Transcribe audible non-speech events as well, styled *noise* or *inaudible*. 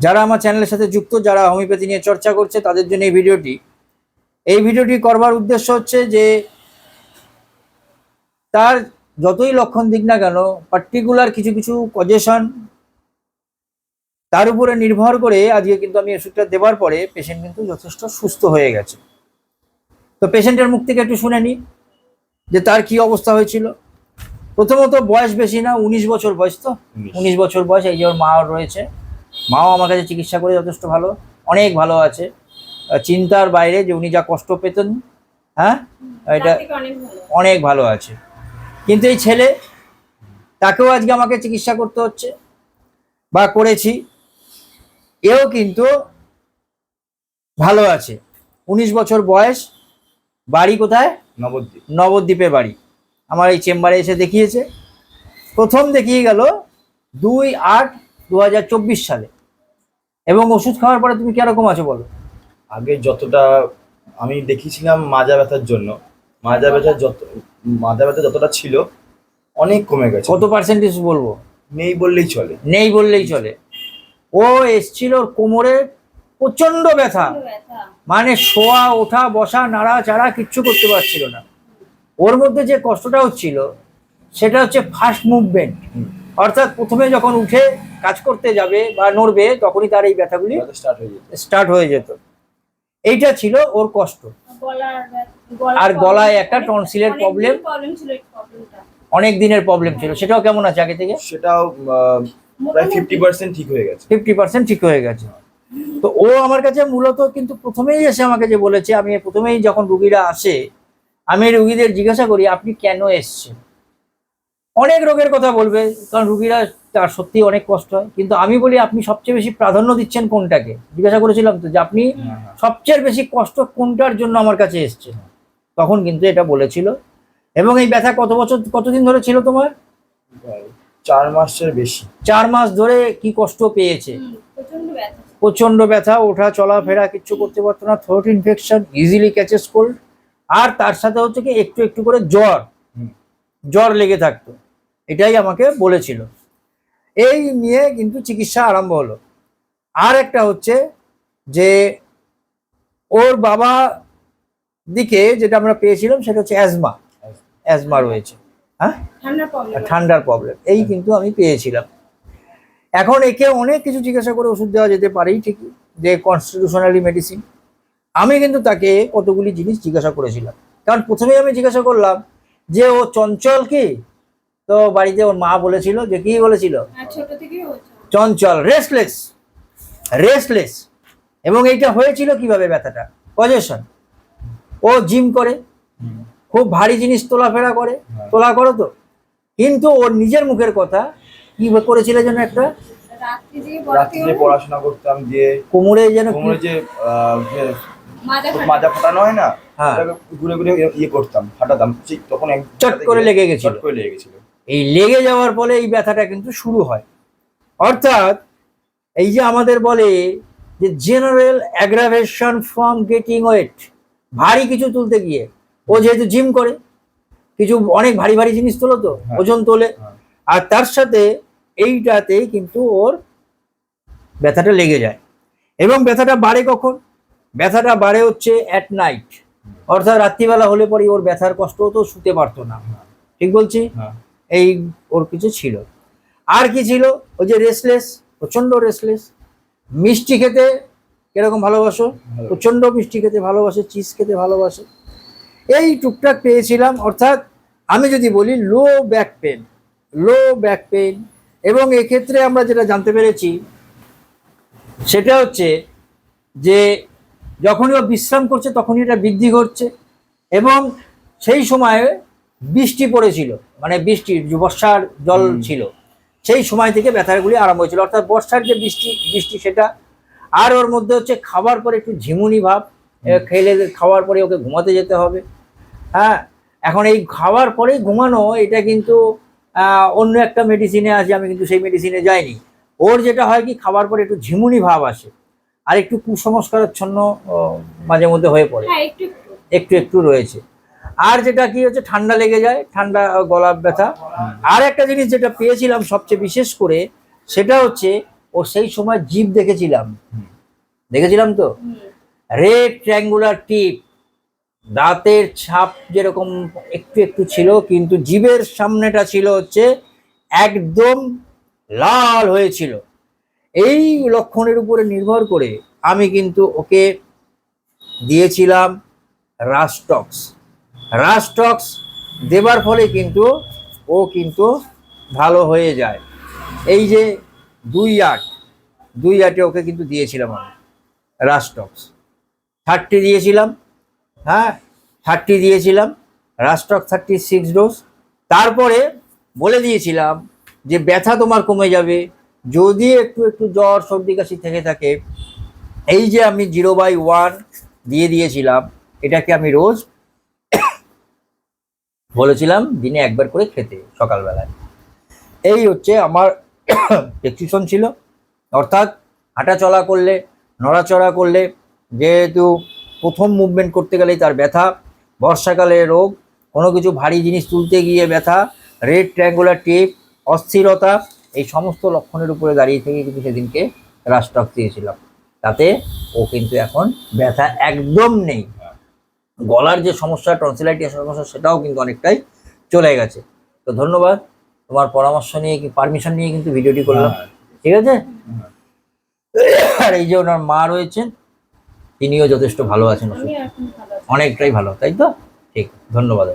যারা আমার চ্যানেলের সাথে যুক্ত যারা হোমিওপ্যাথি নিয়ে চর্চা করছে তাদের জন্য এই ভিডিওটি। এই ভিডিওটি করবার উদ্দেশ্য হচ্ছে যে তার যতই লক্ষণ দিক না কেন পার্টিকুলার কিছু কিছু কজেশন তার উপরে নির্ভর করে আজকে কিন্তু আমি ওষুধটা দেওয়ার পরে পেশেন্ট কিন্তু যথেষ্ট সুস্থ হয়ে গেছে। তো পেশেন্টের মুখ থেকে একটু শুনে নিই যে তার কি অবস্থা হয়েছিল। প্রথমত বয়স বেশি না উনিশ বছর বয়স তো? উনিশ বছর বয়স এই যে ওর মা রয়েছে। মাও আমার কাছে চিকিৎসা করে যথেষ্ট ভালো অনেক ভালো আছে। চিন্তার বাইরে যে উনি যা কষ্ট পেতেন হ্যাঁ? এটা অনেক ভালো। আছে। কিন্তু এই ছেলে তাকেও আজকে আমাকে চিকিৎসা করতে হচ্ছে বা করেছি। এও কিন্তু ভালো আছে। উনিশ বছর বয়স বাড়ি কোথায়? নবদ্বীপ। নবদ্বীপে বাড়ি। আমার এই চেম্বারে এসে দেখিয়েছে। প্রথম দেখিয়ে গেল দুই আট দু হাজার চব্বিশ সালে। এবং ওষুধ খাওয়ার পরে তুমি কীরকম আছো বলো? আগে যতটা আমি দেখিয়েছিলাম মাজা ব্যথার জন্য মাজা ব্যথা যত মাজা ব্যথা যতটা ছিল অনেক কমে গেছে। কত পার্সেন্টেজ বলব? নেই বললেই চলে। নেই বললেই চলে। ও এসছিল ওর কোমরে প্রচণ্ড ব্যথা। মানে শোয়া ওঠা বসা নাড়া চাড়া কিচ্ছু করতে পারছিল না। ওর মধ্যে যে কষ্টটা হচ্ছিল সেটা হচ্ছে ফার্স্ট মুভমেন্ট অর্থাৎ প্রথমে যখন উঠে কাজ করতে যাবে বা নড়বে তখনই তার এই ব্যথাগুলি স্টার্ট হয়ে যেত। স্টার্ট হয়ে যেত। এইটা ছিল ওর কষ্ট। আর গলায় একটা টনসিলের tonsil-এর অনেক দিনের প্রবলেম ছিল সেটাও কেমন আছে আগে থেকে? সেটাও প্রায় ফিফটি পার্সেন্ট ঠিক হয়ে গেছে। ফিফটি পার্সেন্ট ঠিক হয়ে গেছে। তো ও আমার কাছে মূলত কিন্তু প্রথমেই এসে আমাকে যে বলেছে আমি প্রথমেই যখন রুগীরা আসে আমি রুগীদের জিজ্ঞাসা করি আপনি কেন এসছেন? অনেক রোগের কথা বলবে কারণ রুগীরা তার সত্যি অনেক কষ্ট হয়। কিন্তু আমি বলি আপনি সবচেয়ে বেশি প্রাধান্য দিচ্ছেন কোনটাকে? জিজ্ঞাসা করেছিলাম তো যে আপনি সবচেয়ে বেশি কষ্ট কোনটার জন্য আমার কাছে এসছেন তখন কিন্তু এটা বলেছিল। এবং এই ব্যথা কত বছর কতদিন ধরে ছিল তোমার? চার মাসের বেশি। চার মাস ধরে কি কষ্ট পেয়েছে? হুম, প্রচণ্ড ব্যথা। প্রচণ্ড ব্যথা ওঠা চলাফেরা কিচ্ছু করতে পারতো না throat infection easily catches cold আর তার সাথে হচ্ছে কি একটু একটু করে জ্বর। জ্বর লেগে থাকতো। এটাই আমাকে বলেছিল। এই নিয়ে কিন্তু চিকিৎসা আরম্ভ হলো। আর একটা হচ্ছে যে ওর বাবা দিকে যেটা আমরা পেয়েছিলাম সেটা হচ্ছে অ্যাজমা। অ্যাজমা রয়েছে। হ্যাঁ? ঠান্ডার প্রবলেম এই কিন্তু আমি পেয়েছিলাম। এখন একে অনেক কিছু জিজ্ঞাসা করে ওষুধ দেওয়া যেতে পারেই ঠিকই যে কনস্টিটিউশনালি মেডিসিন আমি কিন্তু তাকে কতগুলি জিনিস জিজ্ঞাসা করেছিলাম। কারণ প্রথমেই আমি জিজ্ঞাসা করলাম যে ও চঞ্চল কি? তো বাড়িতে ওর মা বলেছিল যে কি বলেছিল? আর ছোট থেকেই হচ্ছে চঞ্চল রেস্টলেস রেস্টলেস এবং এইটা হয়েছিল কীভাবে ব্যথাটা? পজেশন ও জিম করে খুব ভারী জিনিস তোলাফেরা করে হ্যাঁ। তোলা করো তো। কিন্তু ওর নিজের মুখের কথা কি করেছিল যেন একটা? রাত্রি রাত্রিতে পড়াশোনা করতাম দিয়ে কোমরে যেন কোমরে যে যে মাজা ফাটানো হয় না? হ্যাঁ। ঘুরে ঘুরে ইয়ে করতাম ফাটাতাম। ঠিক তখন চট করে লেগে গেছিল। চট করে লেগে গেছিল। এই লেগে যাওয়ার ফলে এই ব্যথাটা কিন্তু শুরু হয়। অর্থাৎ এই যে আমাদের বলে যে general aggravation from getting weight ভারী কিছু তুলতে গিয়ে ও যেহেতু জিম করে কিছু অনেক ভারী ভারী জিনিস তোলো তো হ্যাঁ। ওজন তোলে হ্যাঁ। আর তার সাথে এইটাতেই কিন্তু ওর ব্যথাটা লেগে যায়। এবং ব্যথাটা বাড়ে কখন? ব্যথাটা বাড়ে হচ্ছে অ্যাট নাইট অর্থাৎ রাত্রিবেলা হলে পরে ওর ব্যথার কষ্ট তো শুতে পারতো না। ঠিক বলছি? হ্যাঁ। এই ওর কিছু ছিল। আর কি ছিল? ওই যে রেসলেস প্রচণ্ড রেসলেস মিষ্টি খেতে কীরকম ভালোবাসো? ভালো। প্রচণ্ড মিষ্টি খেতে ভালোবাসে চিজ খেতে ভালোবাসে। এই টুকটাক পেয়েছিলাম অর্থাৎ আমি যদি বলি low back pain low back pain এবং এক্ষেত্রে আমরা যেটা জানতে পেরেছি সেটা হচ্ছে যে যখনই ও বিশ্রাম করছে তখনই এটা বৃদ্ধি ঘটছে। এবং সেই সময়ে বৃষ্টি পড়েছিল মানে বৃষ্টি বর্ষার জল ছিল। সেই সময় থেকে ব্যথাগুলি আরম্ভ হয়েছিল। অর্থাৎ বর্ষার যে বৃষ্টি বৃষ্টি সেটা আর ওর মধ্যে হচ্ছে খাবার পরে একটু ঝিমুনি ভাব খেলে খাওয়ার পরে ওকে ঘুমাতে যেতে হবে। হ্যাঁ এখন এই খাওয়ার পরেই ঘুমানো এটা কিন্তু অন্য একটা মেডিসিনে আছে আমি কিন্তু সেই মেডিসিনে যাইনি। ওর যেটা হয় কি খাবার পরে একটু ঝিমুনি ভাব আসে আর একটু কুসংস্কারাচ্ছন্ন ও, মাঝে মধ্যে হয়ে পড়ে। হ্যাঁ একটু একটু। একটু একটু রয়েছে। আর যেটা কি হচ্ছে, ঠান্ডা লেগে যায়, ঠান্ডা গলা ব্যথা। আর একটা জিনিস যেটা পেয়েছিলাম সবচেয়ে বিশেষ করে, সেটা হচ্ছে, ও সেই সময় জিপ দেখেছিলাম। দেখেছিলাম তো? রেড ট্রায়াঙ্গুলার টিপ দাঁতের ছাপ যেরকম একটু একটু ছিল, কিন্তু জিভের সামনেটা ছিল হচ্ছে, একদম লাল হয়েছিল। এই লক্ষণের উপরে নির্ভর করে আমি কিন্তু ওকে দিয়েছিলাম রাস্টক্স রাস্টক্স দেবার ফলে কিন্তু ও কিন্তু ভালো হয়ে যায়। এই যে দুই আট, দুই আটে ওকে কিন্তু দিয়েছিলাম আমি রাস্টক্স থার্টি দিয়েছিলাম হ্যাঁ থার্টি দিয়েছিলাম রাস্টক থার্টি সিক্স ডোজ তারপরে বলে দিয়েছিলাম যে ব্যথা তোমার কমে যাবে, যদি একটু একটু জ্বর, সর্দি, কাশি থেকে থাকে, এই যে আমি জিরো বাই ওয়ান দিয়ে দিয়েছিলাম, এটাকে আমি রোজ বলেছিলাম দিনে একবার করে খেতে সকালবেলায়। এই হচ্ছে আমার *coughs* প্রেসক্রিপশন ছিল। অর্থাৎ হাঁটা চলা করলে, নড়াচড়া করলে, যেহেতু প্রথম মুভমেন্ট করতে গেলেই তার ব্যথা, বর্ষাকালে রোগ, কোনো কিছু ভারী জিনিস তুলতে গিয়ে ব্যথা রেড ট্র্যাঙ্গুলার টেপ অস্থিরতা, এই সমস্ত লক্ষণের উপরে দাঁড়িয়ে থেকে কিন্তু সেদিনকে রাস্টক দিয়েছিলাম। তাতে ও কিন্তু এখন ব্যথা একদম নেই। গলার যে সমস্যা টনসিলাইটিস সমস্যা সেটাও কিন্তু অনেকটাই চলে গেছে। তো ধন্যবাদ। তোমার পরামর্শ নিয়ে কি পারমিশন নিয়ে কিন্তু ভিডিওটি করলাম। হ্যাঁ, ঠিক আছে? আর এই যে ওনার মা রয়েছেন তিনিও যথেষ্ট ভালো আছেন। অনেকটাই ভালো তাই তো? ঠিক ধন্যবাদ।